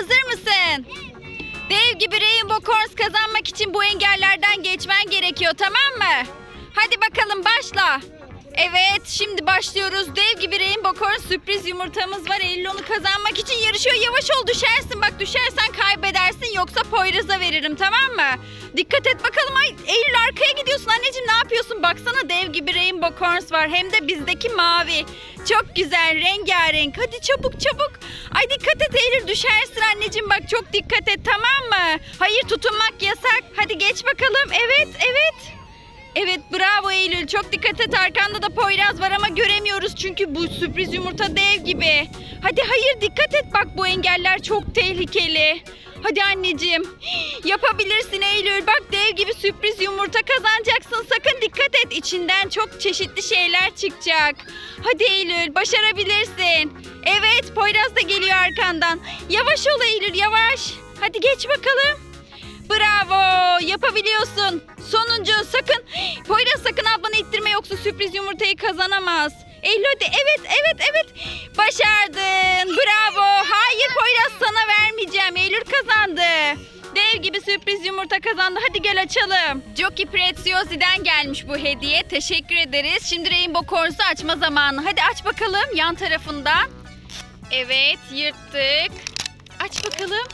hazır mısın? Dev gibi Rainbow Corns kazanmak için bu engellerden geçmen gerekiyor tamam mı? Hadi bakalım başla. Evet şimdi başlıyoruz. Dev gibi Rainbow Corn sürpriz yumurtamız var. Eylül onu kazanmak için yarışıyor. Yavaş ol düşersin. Bak düşersen kaybedersin yoksa Poyraz'a veririm tamam mı? Dikkat et bakalım. Ay, Eylül arkaya gidiyorsun anneciğim ne yapıyorsun? Baksana dev gibi Rainbow Corns var. Hem de bizdeki mavi. Çok güzel rengarenk. Hadi çabuk çabuk. Ay dikkat et Eylül düşersin anneciğim bak çok dikkat et tamam mı? Hayır tutunmak yasak. Hadi geç bakalım. Evet evet. Evet bravo Eylül. Çok dikkat et arkanda da Poyraz var ama göremiyoruz çünkü bu sürpriz yumurta dev gibi. Hadi hayır dikkat et bak bu engeller çok tehlikeli. Hadi anneciğim. Yapabilirsin Eylül. Bak dev gibi sürpriz yumurta kazanacaksın. Sakın dikkat et. İçinden çok çeşitli şeyler çıkacak. Hadi Eylül başarabilirsin. Evet Poyraz da geliyor arkandan. Yavaş ol Eylül yavaş. Hadi geç bakalım. Bravo yapabiliyorsun. Sonuncu sakın Poyraz sakın ablanı ittirme yoksa sürpriz yumurtayı kazanamaz. Hadi evet evet evet başardın bravo. Hayır Poyraz sana vermeyeceğim Eylül kazandı. Dev gibi sürpriz yumurta kazandı. Hadi gel açalım. Jockey Preziosi'den gelmiş bu hediye. Teşekkür ederiz. Şimdi Rainbow Corns'u açma zamanı. Hadi aç bakalım yan tarafından. Evet yırttık. Aç bakalım.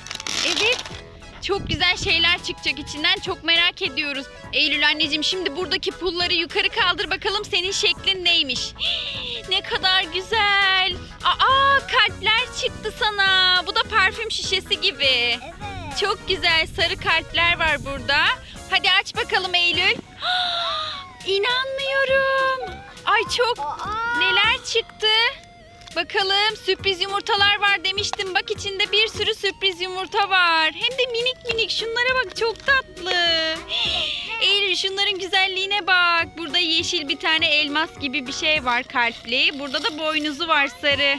Evet. Çok güzel şeyler çıkacak içinden. Çok merak ediyoruz. Eylül anneciğim şimdi buradaki pulları yukarı kaldır bakalım senin şeklin neymiş. ne kadar güzel. Aa kalpler çıktı sana. Bu da parfüm şişesi gibi. Evet. Çok güzel sarı kalpler var burada. Hadi aç bakalım Eylül. İnanmıyorum. Ay çok Aa. neler çıktı. Bakalım sürpriz yumurtalar var demiştim. Bak içinde bir sürü sürpriz yumurta var. Hem de minik minik. Şunlara bak çok tatlı. Eylül şunların güzelliğine bak. Burada yeşil bir tane elmas gibi bir şey var kalpli. Burada da boynuzu var sarı.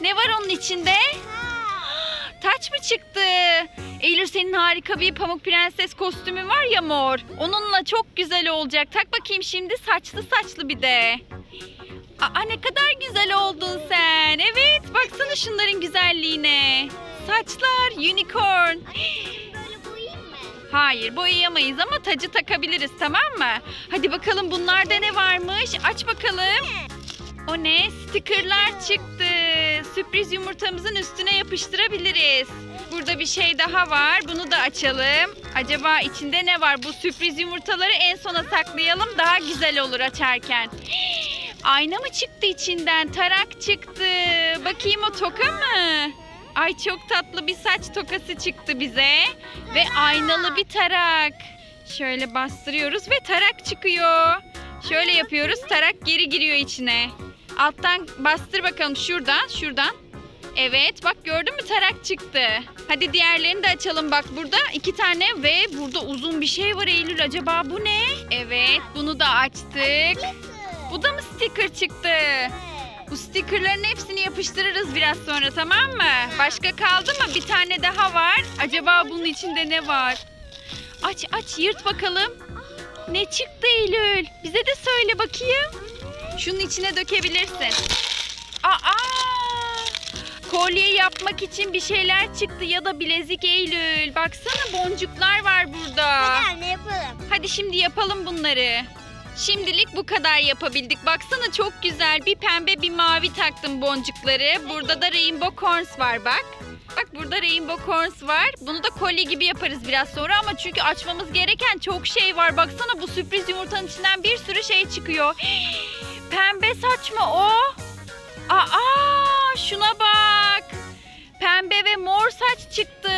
Ne var onun içinde? Taç mı çıktı? Eylül senin harika bir pamuk prenses kostümü var ya mor. Onunla çok güzel olacak. Tak bakayım şimdi saçlı saçlı bir de. Aa ne kadar güzel oldun sen. Evet baksana şunların güzelliğine. Saçlar unicorn. Hayır boyayamayız ama tacı takabiliriz tamam mı? Hadi bakalım bunlarda ne varmış? Aç bakalım. O ne? Stickerlar çıktı. Sürpriz yumurtamızın üstüne yapıştırabiliriz. Burada bir şey daha var. Bunu da açalım. Acaba içinde ne var? Bu sürpriz yumurtaları en sona saklayalım. Daha güzel olur açarken. Ayna mı çıktı içinden? Tarak çıktı. Bakayım o toka mı? Ay çok tatlı bir saç tokası çıktı bize. Ve aynalı bir tarak. Şöyle bastırıyoruz ve tarak çıkıyor. Şöyle yapıyoruz. Tarak geri giriyor içine. Alttan bastır bakalım şuradan, şuradan. Evet bak gördün mü tarak çıktı. Hadi diğerlerini de açalım bak burada iki tane ve burada uzun bir şey var Eylül acaba bu ne? Evet bunu da açtık. Sticker çıktı? Bu stickerların hepsini yapıştırırız biraz sonra tamam mı? Başka kaldı mı? Bir tane daha var. Acaba bunun içinde ne var? Aç aç yırt bakalım. Ne çıktı Eylül? Bize de söyle bakayım. Şunun içine dökebilirsin. Aa! Kolye yapmak için bir şeyler çıktı ya da bilezik Eylül. Baksana boncuklar var burada. Hadi anne yapalım. Hadi şimdi yapalım bunları. Şimdilik bu kadar yapabildik. Baksana çok güzel. Bir pembe bir mavi taktım boncukları. Burada da rainbow corns var bak. Bak burada rainbow corns var. Bunu da kolye gibi yaparız biraz sonra ama çünkü açmamız gereken çok şey var. Baksana bu sürpriz yumurtanın içinden bir sürü şey çıkıyor. Pembe saç mı o? Aa şuna bak. Pembe ve mor saç çıktı.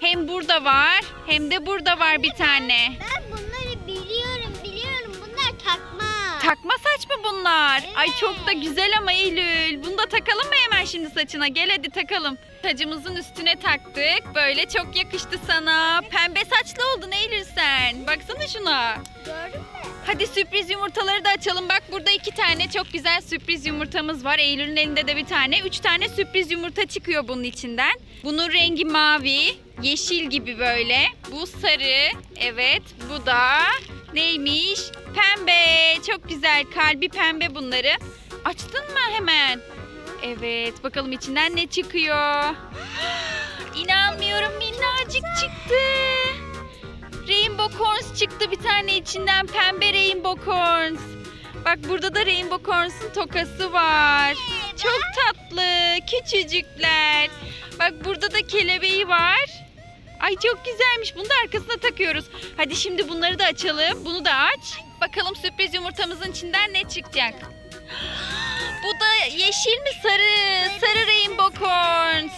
Hem burada var hem de burada var bir tane. Ben takma. Saç mı bunlar? Ay çok da güzel ama Eylül. Bunu da takalım mı hemen şimdi saçına? Gel hadi takalım. Tacımızın üstüne taktık. Böyle çok yakıştı sana. Pembe saçlı oldun Eylül sen. Baksana şuna. Gördün mü? Hadi sürpriz yumurtaları da açalım. Bak burada iki tane çok güzel sürpriz yumurtamız var. Eylül'ün elinde de bir tane. Üç tane sürpriz yumurta çıkıyor bunun içinden. Bunun rengi mavi, yeşil gibi böyle. Bu sarı, evet. Bu da neymiş? Pembe. Çok güzel. Kalbi pembe bunları. Açtın mı hemen? Evet. Bakalım içinden ne çıkıyor? İnanmıyorum minnacık çıktı. Rainbow Corns çıktı bir tane içinden pembe Rainbow Corns. Bak burada da Rainbow Corns'un tokası var. Çok tatlı, küçücükler. Bak burada da kelebeği var. Ay çok güzelmiş. Bunu da arkasına takıyoruz. Hadi şimdi bunları da açalım. Bunu da aç. Bakalım sürpriz yumurtamızın içinden ne çıkacak. Bu da yeşil mi sarı? Sarı Rainbow Corns.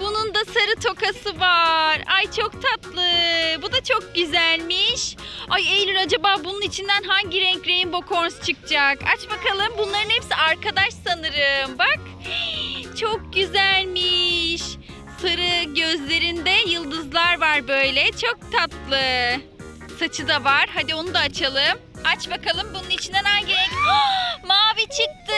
Bunun da sarı tokası var. Ay çok tatlı. Bu da çok güzelmiş. Ay Eylül acaba bunun içinden hangi renk Rainbow Corns çıkacak? Aç bakalım. Bunların hepsi arkadaş sanırım. Bak. Çok güzelmiş. Sarı gözlerinde yıldızlar var böyle. Çok tatlı. Saçı da var. Hadi onu da açalım. Aç bakalım bunun içinden hangi renk? Mavi çıktı.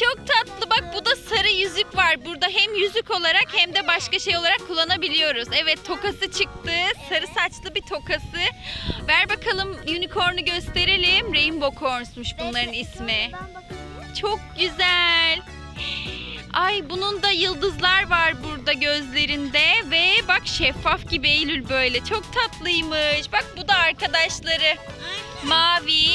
Çok tatlı. Bak bu da sarı yüzük var. Burada hem yüzük olarak hem de başka şey olarak kullanabiliyoruz. Evet tokası çıktı. Sarı saçlı bir tokası. Ver bakalım unicorn'u gösterelim. Rainbow Corns'muş bunların ismi. Çok güzel. Ay bunun da yıldızlar var burada gözlerinde ve bak şeffaf gibi Eylül böyle. Çok tatlıymış. Bak bu da arkadaşları. Mavi,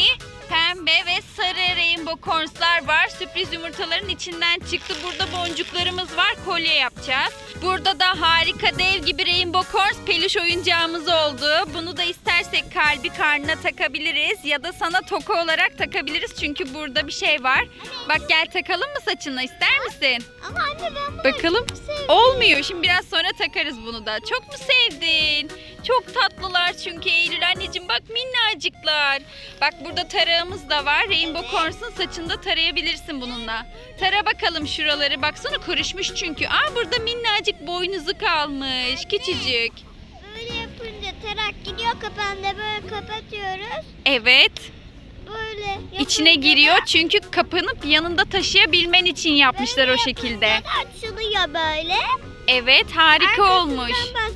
pembe ve sarı rainbow cornslar var. Sürpriz yumurtaların içinden çıktı. Burada boncuklarımız var. Kolye yapacağız. Burada da harika dev gibi rainbow corns peluş oyuncağımız oldu. Bunu da istersek kalbi karnına takabiliriz ya da sana toka olarak takabiliriz. Çünkü burada bir şey var. Bak gel takalım mı saçına ister misin? Ama anne ben bunu Bakalım. Olmuyor. Şimdi biraz sonra takarız bunu da. Çok mu sevdin? Çok tatlılar çünkü Eylül anneciğim bak minnacıklar. Bak burada tarağımız da var. Rainbow Corns'un saçında tarayabilirsin bununla. Tara bakalım şuraları. Baksana karışmış çünkü. Aa burada minnacık boynuzu kalmış. Küçücük. Böyle yapınca tarak gidiyor kapağında böyle kapatıyoruz. Evet. Böyle yapınca içine giriyor çünkü kapanıp yanında taşıyabilmen için yapmışlar o şekilde. da açılıyor böyle. Evet harika olmuş. Arkasından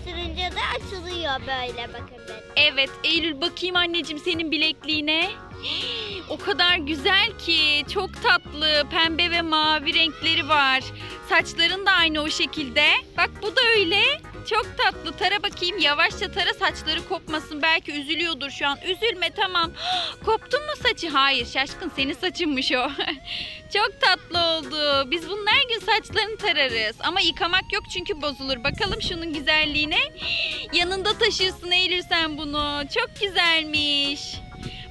da açılıyor böyle bakın ben. Evet Eylül bakayım anneciğim senin bilekliğine. O kadar güzel ki çok tatlı pembe ve mavi renkleri var. Saçların da aynı o şekilde. Bak bu da öyle. Çok tatlı. Tara bakayım yavaşça tara saçları kopmasın. Belki üzülüyordur şu an. Üzülme tamam. Koptun mu saçı? Hayır şaşkın senin saçınmış o. Çok tatlı oldu. Biz bunun her gün saçlarını tararız. Ama yıkamak yok çünkü bozulur. Bakalım şunun güzelliğine. Yanında taşırsın Eylül sen bunu. Çok güzelmiş.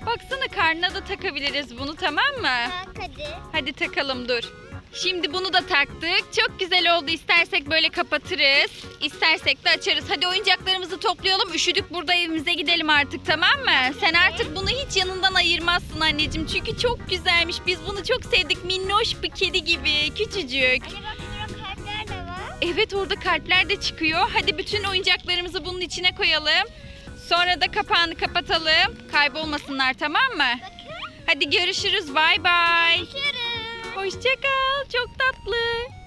Baksana karnına da takabiliriz bunu tamam mı? Bak hadi. Hadi takalım dur. Şimdi bunu da taktık. Çok güzel oldu. İstersek böyle kapatırız. İstersek de açarız. Hadi oyuncaklarımızı toplayalım. Üşüdük burada evimize gidelim artık tamam mı? Sen artık bunu hiç yanından ayırmazsın anneciğim. Çünkü çok güzelmiş. Biz bunu çok sevdik. Minnoş bir kedi gibi. Küçücük. Anne bak burada kalpler de var. Evet orada kalpler de çıkıyor. Hadi bütün oyuncaklarımızı bunun içine koyalım. Sonra da kapağını kapatalım. Kaybolmasınlar tamam mı? Bakın. Hadi görüşürüz. Bay bay. Görüşürüz. Hoşça kal. Çok tatlı.